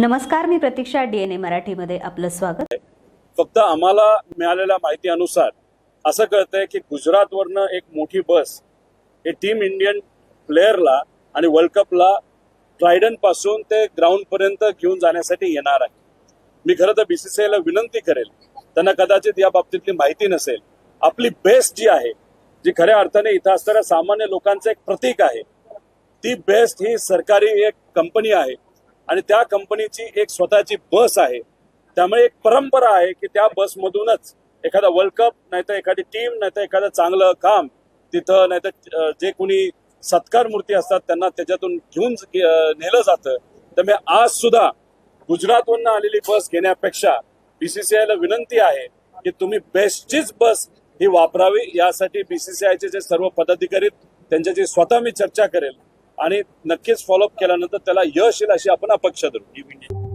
नमस्कार मी प्रतीक्षा डीएनए मराठीमध्ये आपलं स्वागत. फक्त आम्हाला मिळालेल्या माहितीनुसार असं कळतंय की गुजरातवरनं एक मोठी बस हे टीम इंडियन प्लेअरला आणि वर्ल्ड कपला ट्रायडनपासून ते ग्राउंड पर्यंत घेऊन जाण्यासाठी येणार आहे. मी खरं तर बीसीसीआयला विनंती करेल त्यांना कदाचित या बाबतीतली माहिती नसेल. आपली बेस्ट जी आहे जी खऱ्या अर्थाने इथं असणाऱ्या सामान्य लोकांचं एक प्रतीक आहे ती बेस्ट ही सरकारी एक कंपनी आहे. आणि त्या कंपनीची एक स्वतःची बस आहे. त्यामुळे एक परंपरा आहे की त्या बसमधूनच एखादा वर्ल्ड कप नाहीतर एखादी टीम नाहीतर एखादं चांगलं काम तिथं नाहीतर जे कोणी सत्कार मूर्ती असतात त्यांना त्याच्यातून घेऊन नेलं जातं. त्यामुळे आज सुद्धा गुजरातवरनं आलेली बस घेण्यापेक्षा बीसीसीआयला विनंती आहे की तुम्ही बेस्टचीच बस ही वापरावी. यासाठी बीसीसीआयचे जे सर्व पदाधिकारी त्यांच्याशी स्वतः मी चर्चा करेल. आणि नक्कीच फॉलोअप केल्यानंतर त्याला यश येईल अशी आपण अपेक्षा धरू.